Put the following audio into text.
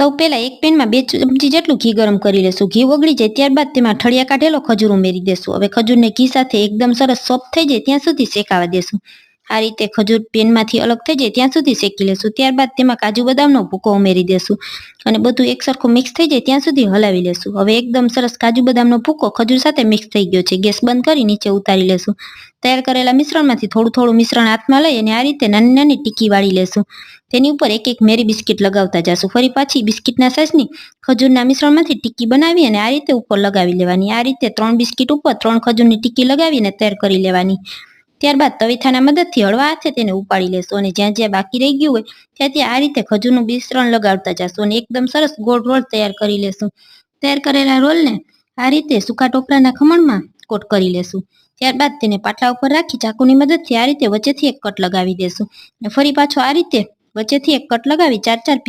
સૌ પહેલાં એક પેનમાં બે ચમચી જેટલું ઘી ગરમ કરી લેશું. ઘી ઓગળી જાય ત્યારબાદ તેમાં ઠળિયા કાઢેલો ખજૂર ઉમેરી દેશું. હવે ખજૂરને ઘી સાથે એકદમ સરસ સોફ્ટ થઈ જાય ત્યાં સુધી શેકાવા દેશું. આ રીતે ખજૂર પેનમાંથી અલગ થઈ જાય ત્યાં સુધી શેકી લેશું. ત્યારબાદ તેમાં કાજુ બદામનો ભૂકો ઉમેરી દેશું અને બધું એકસરખું મિક્સ થઈ જાય ત્યાં સુધી હલાવી લેશું. હવે એકદમ સરસ કાજુ બદામનો ભૂકો ખજૂર સાથે મિક્સ થઈ ગયો છે. ગેસ બંધ કરી નીચે ઉતારી લેશું. તૈયાર કરેલા મિશ્રણમાંથી થોડું થોડું મિશ્રણ હાથમાં લઈ અને આ રીતે નાની નાની ટીકી વાળી લેશું. તેની ઉપર એક એક મેરી બિસ્કિટ લગાવતા જશું. ફરી પાછી બિસ્કિટના સાઇઝની ખજૂરના મિશ્રણમાંથી ટીકી બનાવી અને આ રીતે ઉપર લગાવી લેવાની. આ રીતે ત્રણ બિસ્કિટ ઉપર ત્રણ ખજૂરની ટીકી લગાવીને તૈયાર કરી લેવાની. ત્યારબાદ તવીથાના મદદથી હળવા હાથે તેને ઉપાડી લેશો અને જ્યાં જ્યાં બાકી રહી ગયું હોય, ત્યાં ત્યાં આ રીતે ખજૂરનું મિશ્રણ લગાવતા જશો અને એકદમ સરસ ગોળ રોલ તૈયાર કરી લેશું. તૈયાર કરેલા રોલને આ રીતે સૂકા ટોપરાના ખમણમાં કોટ કરી લેશું. ત્યારબાદ તેને પાટલા ઉપર રાખી ચાકુની મદદથી આ રીતે વચ્ચેથી એક કટ લગાવી દેશું. અને ફરી પાછો આ રીતે વચ્ચેથી એક કટ લગાવી ચાર ચાર